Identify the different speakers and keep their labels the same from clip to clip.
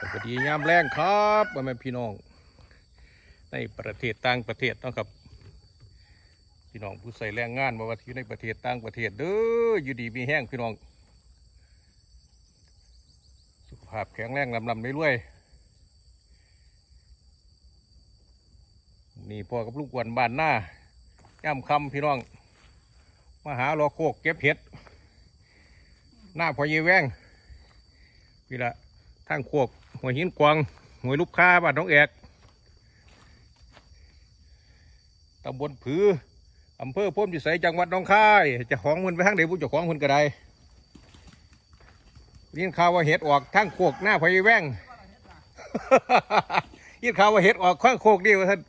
Speaker 1: สวัสดียามแรงครับพ่อแม่พี่น้อง ในประเทศต่างประเทศเนาะครับ พี่น้องผู้ใส่แรงงานมาว่าที่ในประเทศต่างประเทศเด้ออยู่ดีมีแห้งพี่น้อง สุขภาพแข็งแรงลำลำรวยๆนี่พ่อกับลูกกวนบ้านหน้าย่ำคำพี่น้องมาหาลอโคกเก็บเห็ด หน้าพอเยแวงพี่ละทางโคก หัวหินกวางหัวลูกค้าบ้านน้องแอกตำบลผืออำเภอพ้นพิสัยจังหวัดหน้องคายจะของมันไปทางไหนผู้จ้าของมันก็ได้ยินข่าวว่าเห็ดออกทางโคกหน้าพอเยแวงยินข่าวว่าเห็ดออกข้างโคกดีว่าท่าน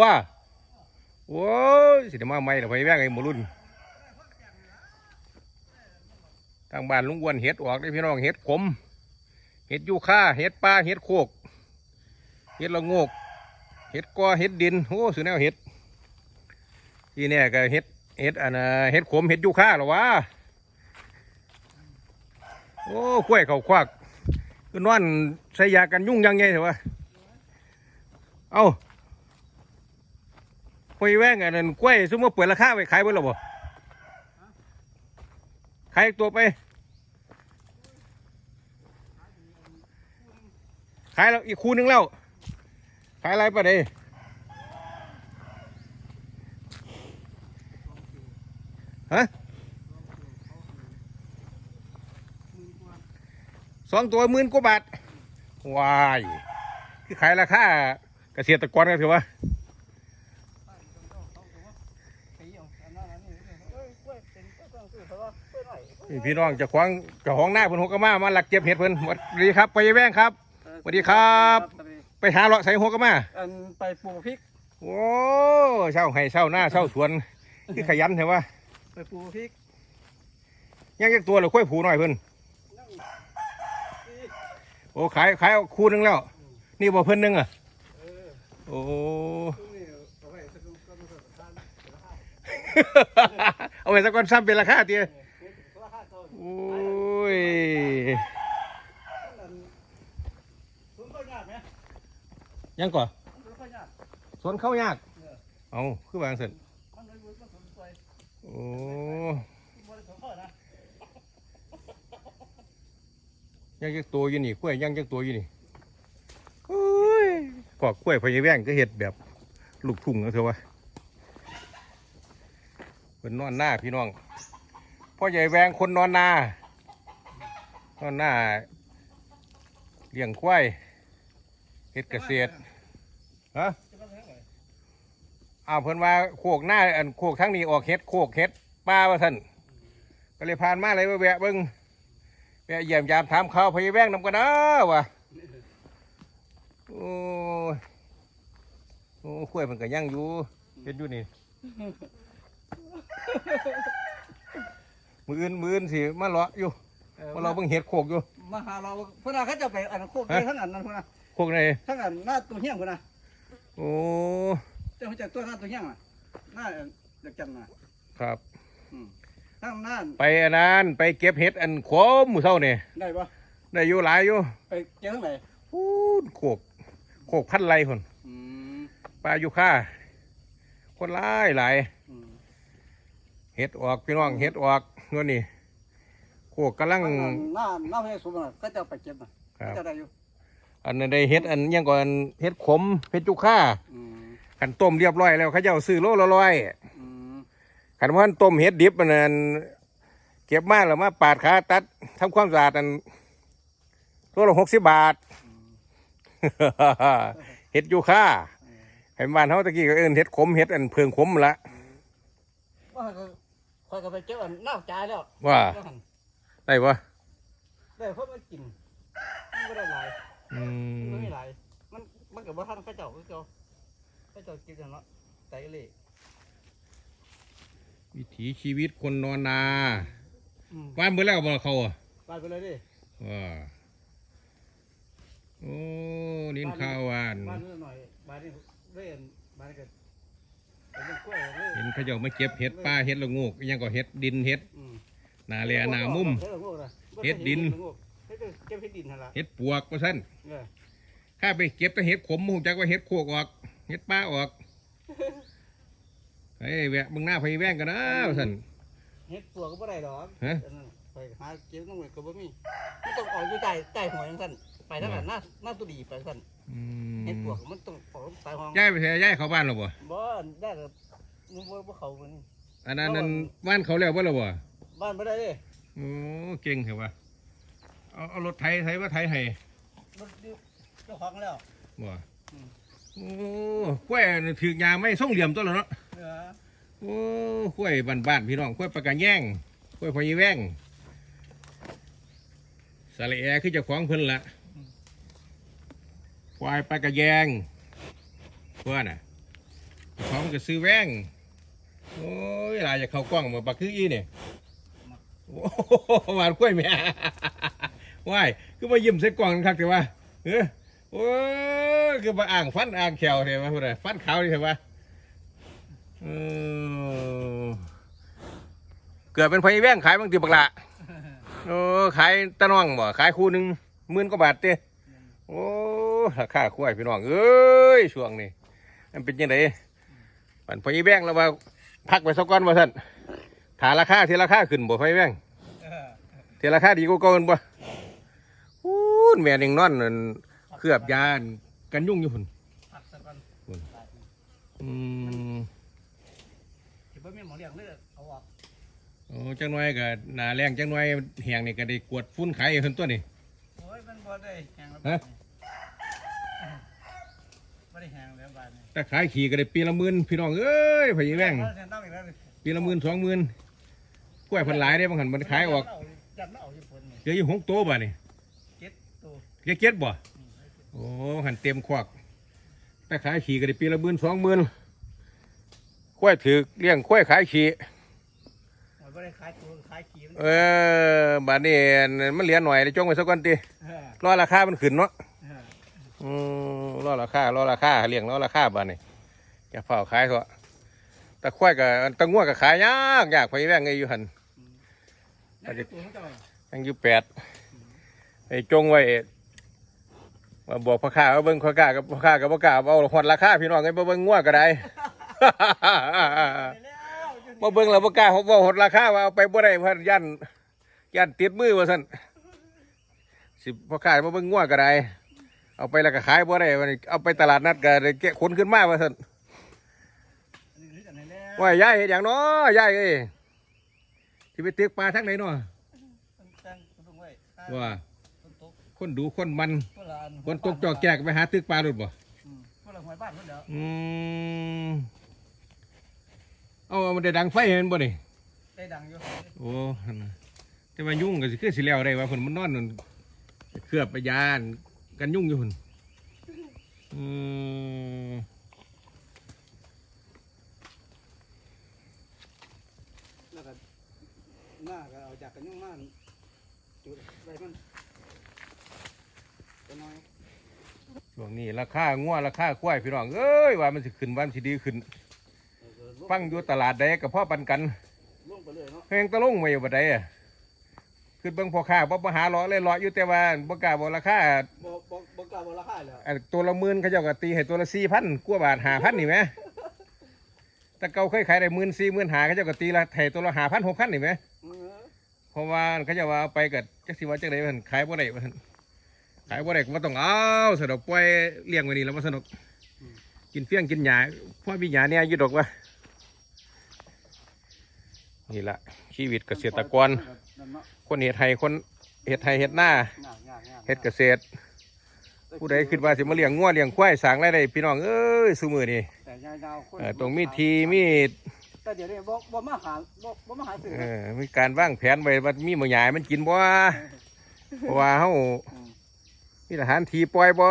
Speaker 1: ว่าโอ้ยสิได้มาใหม่ละไปแว่งไอ้หมูรุ่น ทางบ้านลุงอ้วนเห็ดออกได้พี่น้องเห็ดขม เห็ดยูค่าเห็ดปลาเห็ดโคก เห็ดละงก เห็ดกอเห็ดดินโอ้สุดแนวเห็ดที่เนี่ยก็เห็ดเห็ดอันเห็ดขมเห็ดยูค่าหรอวะโอ้กล้วยเขาควักคือนอนใส่ยากันยุ่งยังไงเถอะวะเอ้าหอยแว่งอันนั้นกล้วยซุ่มมาเปิดราคาไปขายเบิ่หรอบ่ขายตัวไป ขายแล้วอีกคู่นึงแล้ว ขายอะไรปะเด้ฮะสองตัวหมื่นกว่าบาทวายคือขายราคาเกษตรกรกันถือว่าพี่น้องจะคว้างเจะของหน้าเพิ่นหกกะมามาหลักเก็บเห็ดเพิ่นสวัสดีครับไปยายแว่งครับ วัสดีครับ ไปหาเลาะใส่หัวกะมา
Speaker 2: อันไปปลูกพริก
Speaker 1: โอ้เช่าให้เช่าหน้าเช่าสวนคือขยันเห็นว่า
Speaker 2: ไปปลูกพริก
Speaker 1: ยังจักตัวเลยค่อยผูหน่อยเพิ่นโอ้ขายขายเอาคู่หนึงแล้ว นี่บ่เพิ่นหนึงอะ
Speaker 2: เออ
Speaker 1: โอ้
Speaker 2: ตรงนี้เอาไว้สักก็มันก็ทาน
Speaker 1: เอาไว้สักก่อนซ้ำเป็นราคาเตี้ย
Speaker 2: ราคาเท่า
Speaker 1: โอ้ย
Speaker 2: สวนข้าวยากไหม
Speaker 1: ยังก่อน
Speaker 2: สวนข้า
Speaker 1: สวนเข้ายาก เอาคือวางเสร็จโอ้
Speaker 2: มันสวนข้าวนะ
Speaker 1: ยังจักตัวอยู่นี่กล้วยยังจักตัวอยู่นี่โอ้ยกอกล้วยพยแว่งก็เห็ดแบบลูกทุ่งนะเถอวะเป็นนอนหน้าพี่น้องพ่อใหญ่แวงคนนอนหน้านอนหน้าเลี้ยงควาย เห็ดเกษตรฮะ
Speaker 2: จะมาเท่าไหร่
Speaker 1: อ้าวเพิ่นว่าโคกหน้าอันโคกทั้งนี้ออกเห็ดโคกเห็ดป้าว่าท่านก็เลยผ่านมาเลยว่าแวะเบิ้งแวะเยี่ยมยามถามข่าวพะยายแวงนำกันนะวะโอ้ยโอ้ข้วยมันก็ยังอยู่เห็นอยู่นี่มืออื่นมืออื่นสิมาเลาะอยู่มาเลาะเบิ่งเห็ดโคกอยู่
Speaker 2: มาหาเราเพื่อนเขาจะไปอันโคกไปทั้งอันนั้นเพื่อน
Speaker 1: โคกไหน
Speaker 2: ทั้งอันหน้าตัวเหี้ยงเพื่อน
Speaker 1: โอ้
Speaker 2: เจ้าจากตัวหน้าตัวเหี้ยงอะหน้าจากจันน่ะ
Speaker 1: ครับ
Speaker 2: ทั้งหน้า
Speaker 1: ไปอันนั้นไปเก็บเห็ดอันขมมือเท่านี่
Speaker 2: ได้ปะ
Speaker 1: ได้อยู่หลายอยู่
Speaker 2: ไปเจอทั้งไหน
Speaker 1: พูดโคกโคกพันไรคน
Speaker 2: อืม
Speaker 1: ปลาอยู่ค่าคนหลายหลาย
Speaker 2: อืม
Speaker 1: เห็ดออกพี่น้องเห็ดออกนู่นนี่โคกกำลัง
Speaker 2: หน้าหน้าพระเยซูน่ะก็จะไปเก็บน่ะ
Speaker 1: ครับ
Speaker 2: ก็จะได้อยู่
Speaker 1: อันนั้นได้เห็ดอันยังก่อนเห็ดขมเห็ดจุค่า
Speaker 2: อืม
Speaker 1: ขันต้มเรียบร้อยแล้วเขาเจ้าซื้อโลละร้อย
Speaker 2: อืม
Speaker 1: ขันว่าต้มเห็ดดิบมันนั่นเก็บมาแล้วมาปาดขาตัดทำความสะอาดอันโลละหกสิบบาทเห็ดยูค่าเห็นบ้านเขาตะกี้ก็เอิ้นเห็ดขมเห็ดอันเพิงขมละ
Speaker 2: ว่าก็คอยก็ไปเก็บอันนอกใจายแล้ว
Speaker 1: ว่า
Speaker 2: เดี๋ยวหั่น
Speaker 1: ได้ปะ
Speaker 2: ได้เพราะมันกินมันไม่ได้หลาย
Speaker 1: อื
Speaker 2: มัน
Speaker 1: ม
Speaker 2: ไม่หลายมันมันกับว่าท่านเข้าเจ้าเข้าเจ้าเข้าเจ้ากินอย่างเนาะไตเล่
Speaker 1: วิถีชีวิตคนนอนนา
Speaker 2: อืม
Speaker 1: บ้านเบื่อแล้วบ่เขาอะ
Speaker 2: ไปไปเลยดิ
Speaker 1: ว่าโอ้ลิ้นข้าวหวาน
Speaker 2: บ้านนี้หน่อยบ้านนี้เล่นบ้านนี้ก็เป็นเรื่องกล้วยเลย
Speaker 1: เห็นเขาเจ้ามาเก็บเห็ดป้าเห็ดละโงูกอิหยังก็เห็ดดินเห็ด
Speaker 2: อืม
Speaker 1: หนาเลียหนามุมเฮ็ดดิน
Speaker 2: เฮ็ดเก็บเฮ็ดดินหั่นล่ะ
Speaker 1: เฮ็ดปวกว่าซั่น
Speaker 2: เออ
Speaker 1: ข้าไปเก็บแต่เห็ดขมหูจักว่าเห็ดโคกออก เห็ดป้าออกไอ้ยแวะมึงหน้าไฟแว่งกันนะว่าซั่น
Speaker 2: เฮ็ดปวกก็บ่ได้ดอก
Speaker 1: ฮะ
Speaker 2: อันนั้นไปหาเก็บน้ำมันก็บ่มีมันต้องออกอยู่ใต้ใต้หัวจังซั่นไปทางนั้นหน้าหน้าตุดีไปจังซั่น
Speaker 1: อืม
Speaker 2: เฮ็ดปวกมันต้องออกใต้ห้อง
Speaker 1: ย้ายไปเถอะย้ายเข้าบ้านหรอบ่
Speaker 2: บ่ได้ก็มึงบ่บ่เข้าบ่นี่
Speaker 1: อันนั้นนั่นบ้านเขาแล้วบ่ล่ะบ่
Speaker 2: บ้านบ่ได้เด้
Speaker 1: โอ้เก่งเหรอวะ เอาเอารถไถไถมาไถให้
Speaker 2: รถดิเจ้าของแล้ว
Speaker 1: บ่
Speaker 2: อืม
Speaker 1: โอ้กล้วยนี่ถือยางไม่ส่งเหลี่ยมตัวแล้วเนาะ
Speaker 2: เออ
Speaker 1: โอ้กล้วยบ้านๆพี่น้องกล้วยปากกาแย่งกล้วยพอยีแว่งสาระแอคือเจ้าของเพิ่นละควายปากกาแยงเพื่อนน่ะเจ้าของมันก็ซื้อแว่งโอ้ยหลายจะเข้ากล้องมาปักคืออีเนี่ยโอ้โหหวานกล้วยแม่ ว้ายคือมายิ้มใส่กล้องคักแต่ว่าเออโอ้ยคือมาอ่างฟันอ่างแขวเนี่ยมาพูดอะไรฟันขาวนี่เห็นปะเออเกิดเป็นพยแว่งขายบางทีบักละโอ้ขายตะน้องบ่ขายคู่หนึ่งหมื่นกว่าบาทเต้โอ้ราคาคุ้ยพี่น้องเอ้ยช่วงนี้มันเป็นยังไงมันพยแว่งแล้วว่าพักไปสักก้อนมาท่านถาราคาที่ราคาขึ้นบ่พยแว่ง
Speaker 2: เออ
Speaker 1: ที่ราคาดีกว่าเก่ากันบ่อู้ นแม่นยังนอนนั่นเคลือบยานกันยุ่งอยู่พุ่น
Speaker 2: พักซะก่อน
Speaker 1: อืม
Speaker 2: สิบ่มีหมอเลี้ยงเลยเอาออก
Speaker 1: โอ้จังหน่อยก็หนาแรงจังหน่อยแหงนี่ก็ได้กวดฟุ้นไข่เพิ่นตัวนี่
Speaker 2: โอ้ยมันบ่ได้แห้งแล้ว
Speaker 1: ฮะ
Speaker 2: บ่ได้แห้งแล้วบาดนี้
Speaker 1: ถ้าขายขี่ก็ได้ปีละหมื่นพี่น้องเอ้ยพะยีแว่ง
Speaker 2: เอาเส้นตั้งอีกแล้วนี่
Speaker 1: ปีละหมื่นสองหมื่นกล้วยเพันหลายได้บางหันมันขายออก
Speaker 2: ยัดมาเอาอยู่พุ่นนี่
Speaker 1: เหลืออยู่หกโตวบ่นี่
Speaker 2: เจ็ดตัว
Speaker 1: เก็ดเก็ดบ่ โอ้หันเต็มควักถ้าขายขี่ก็ได้ปีละหมื่นสองหมื่นกล้วยถือเลี้ยงกล้วยขายขี่
Speaker 2: มันบ่ได้ขายตัวขายขี้มัน
Speaker 1: เออบัดนี้มันเหลือหน่อยได้จงไว้สักก่อนติ
Speaker 2: เออ
Speaker 1: รอราคา มันขึ้นเนาะ
Speaker 2: เออ
Speaker 1: อืมรอราคารอราคาเลี้ยงรอราคาบ้านนี่จะเฝ้าขายเถอะแต่ควายกับตะงัวกับขายยากยากไปแว่งไงอยู่หัน
Speaker 2: นั่นคือตัวของเจ้า
Speaker 1: ยังอยู่แปดไอ้จงไว้ มาบอกพ่อข้าว่าเบิ้งพ่อข้ากับพ่อข้ากับพ่อข้าเอาหอดราคาพี่น้องไงบ่เบิ้งงัวก็ได้
Speaker 2: ไปแล้วอยู่นี่
Speaker 1: มาเบิ้งแล้วพ่กล้าเขาบอกหดราคาว่าเอาไปบ่ได้เพราะยันยันติดมือว่าซั่นสิพ่อข้ามาเบิ้งงัวก็ได้ เอาไปแล้วก็ขายบ่ได้วันนี้เอาไปตลาดนัดก็ได้แกะขนขึ้นมาว่าซั่น
Speaker 2: นี่คืออันไหนแล้ว
Speaker 1: ว่ายายเห็นอย่างเนาะยายเอ้ยที่ไปตึกปลาทั้งไหนเนาะ
Speaker 2: ต้องตั้งต้องไว้
Speaker 1: ว่า
Speaker 2: ต้นตก
Speaker 1: คนดูคนมัน
Speaker 2: คนละอัน
Speaker 1: คนตกจอกแจกไปหาตึกปลาดุดบ่
Speaker 2: อืมคนละหวยบ้านเพิ่นเด้อ
Speaker 1: อืมเอามันได้ดังไฟเห็นบ่นี่
Speaker 2: ได้ดังอยู่
Speaker 1: โอ้หั่นน่ะแต่ว่ายุ่งก็สิคือสิแล้วได้ว่าเพิ่นมันนอนนั่นเคลือบไปยานกันยุ่งอยู่พุ่นอืม
Speaker 2: แล้วก็หน้าก็เอาจากกันยุ่งมากจุดไรมัน จะน้อย
Speaker 1: ช่วงนี้ราคางัวราคาควายพี่น้องเอ้ยว่ามันสิขึ้นว่ามันสิดีขึ้นฟังอยู่ตลาดใดก็พอปันกัน
Speaker 2: ลงไปเลยเนาะ
Speaker 1: เพลงตะลุงมาอยู่บัดใดอะคือเบิ่งพ่อค้าบ่มาหาเลาะเลยเลาะอยู่แต่ว่าบ่กล้าบ่ราคา
Speaker 2: บ่บ่บ่กล้าบ่ราคาแล้ว
Speaker 1: อันตัวละหมื่นเขาเจ้าก็ตีให้ตัวละ4,000กว่าบาท5,000นี่แหมแต่เก่าเคยขายได้หมื่นสี่หมื่นหาเขาเจ้าก็ตีละให้ตัวละ5,000 6,000นี่แหม
Speaker 2: เออ
Speaker 1: เพราะว่าเขาเจ้าว่าเอาไปก็จักสิว่าจังได๋มันขายบ่ได้ว่าซั่น ขายบ่ได้ก็บ่ต้องเอาสะดอกปล่อยเลี้ยงไว้นี่แล้วบ่สนุกกินเฟี้ยงกินหญ้าพอมีหญ้าเนี่ยอยู่ดอกว่านี่ล่ะชีวิตเกษตรกร
Speaker 2: นั่นเนาะ
Speaker 1: คนเห็ดไห้คนเห็ดไห้เห็ดหน้ายา
Speaker 2: กยากยาก
Speaker 1: เห็ดเกษตร ผู้ใดคิดว่าสิมาเลี้ยงงัวเลี้ยงควายสร้างรายได้พี่น้องเอ้ยซุมือนี่
Speaker 2: แต่ยาวๆคน
Speaker 1: เอ่อต้องมีทีมี
Speaker 2: แต่เดี๋ยวนี้บ่บ่มาหาบ่บ่มาหาซื้อ
Speaker 1: เอ่อมีการวางแผนไว้ว่ามีหมูหยายมันกินบ่เพราะว่าเฮา มีสถานทีปล่อยบ่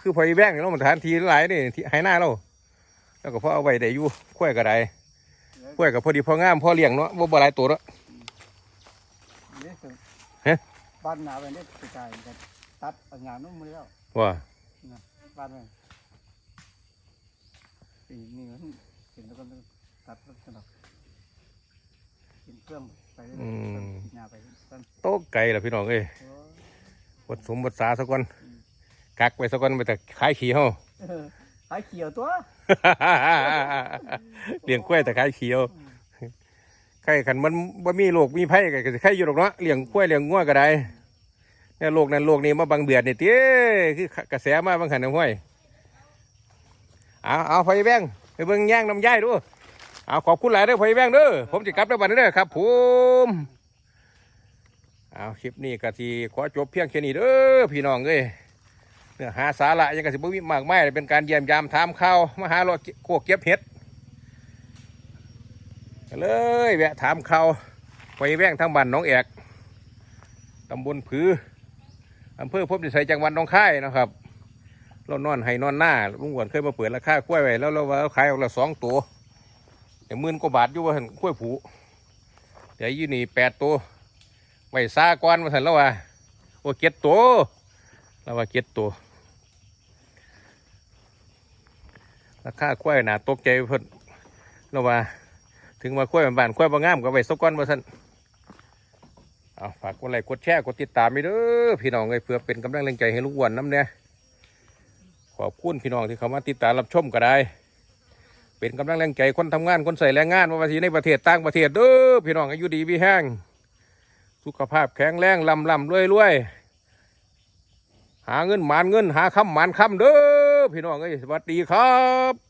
Speaker 1: คือพออีแบงนี่เรามันสถานทีหลายนี่ที่ให้หน้าเราแล้วก็พอเอาไว้ได้อยู่ควายก็ได้ควายก็พอดีพองามพอเลี้ยงเนาะบ่บ่หลายตัวเนาะ
Speaker 2: นี่คือ
Speaker 1: เอ๊ะ
Speaker 2: บ้านหนาไปนี่สิกายก็ตัดเอาหญ้านุ่มมาแล้ว
Speaker 1: ว่า
Speaker 2: บ้านมันปีนี้มันเห็นแล้วก็ตัดแล้วสนุกกินเครื่องไปเรื่อย
Speaker 1: อืม
Speaker 2: ๆกินยาไปตั้ง
Speaker 1: โต๊ะไก่ล่ะพี่น้องเอ้ย
Speaker 2: โอ้
Speaker 1: บดสมบดสาซะก่อนกักไว้ซะก่อนไปแต่ขายขี้เฮา
Speaker 2: เออขายเขียวตัว
Speaker 1: เลี้ยงกล้วยแต่ขายขี้เฮาใครขันมันบ่มีโรคมีภัยก็สิใครอยู่หรอกเนาะเลี้ยงกล้วยเลี้ยงงัวก็ได้เนี่ยโรคนั้นโรคนี้มาบังเบียดนี่เต้คือกระแสมาบางหันน้ำห้วยเอาเอาไฟแบงไปเบิ่งย่างน้ำย่ายดูเอาขอบคุณหลายเด้อไฟแบงเด้อผมจะกลับแล้วบัดนี้เด้อครับผม เอาคลิปนี้ก็ทีขอจบเพียงแค่นี้เด้อพี่น้องเอ้ยเนื้อหาสาระยังกะสิบ่มีมากไมายเป็นการเยี่ยมยามถามข่าวมาหาเราโคกเก็บเห็ดเลยแวะถามข่าวไฟแบงทั้งบ้านน้องแอกตำบลผืออำเภอพบดิสัยจังหวัดหนองคายนะครับเรานอนให้นอนหน้าลุงหวนเคยมาเปิดราคากล้วยไว้แล้วเราขายออกละสองตัวแต่หมื่นกว่าบาทอยู่ว่าหันกล้วยผูเดี๋ยวอยี่นี่แปดตัว ว้ซาก้อนมาสันแล้วว่าโอ้เก็ดตัวแล้วว่าเก็ดตัวราคากล้วยหนาตกใจเพิ่นแล้วว่า ถึงว่ากล้วยบ้านๆกล้วยบางงามก็ไว้สักก้อนมาสันเอาฝากกดไลค์กดแชร์กดติดตามไปเด้อพี่น้องเลยเพื่อเป็นกำลังแรงใจให้ลุงหวนน้ำเนี่ยขอบคุณพี่น้องที่เข้ามาติดตามรับชมก็ได้ เป็นกำลังแรงใจคนทำงานคนใส่แรงงานว่าที่ในประเทศต่างประเทศเด้อพี่น้องอายุดีมีแห้ง สุขภาพแข็งแรงลำลำรวยรวยหาเงินหมานเงิน หาคำหมานคำเด้อพี่น้องเอ้ยสวัสดีครับ